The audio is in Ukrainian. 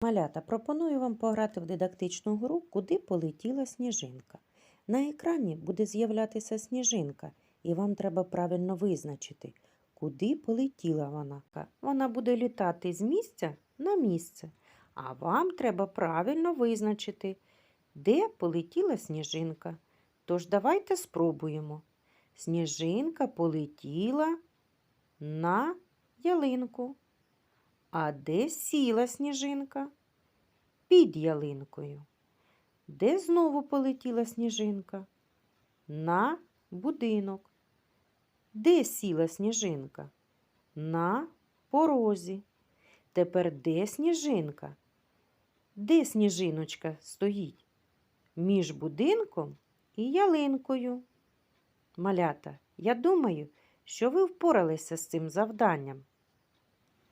Малята, пропоную вам пограти в дидактичну гру, куди полетіла сніжинка. На екрані буде з'являтися сніжинка, і вам треба правильно визначити, куди полетіла вона. Вона буде літати з місця на місце, а вам треба правильно визначити, де полетіла сніжинка. Тож давайте спробуємо. Сніжинка полетіла на ялинку. А де сіла сніжинка? Під ялинкою. Де знову полетіла сніжинка? На будинок. Де сіла сніжинка? На порозі. Тепер де сніжинка? Де сніжиночка стоїть? Між будинком і ялинкою. Малята, я думаю, що ви впоралися з цим завданням.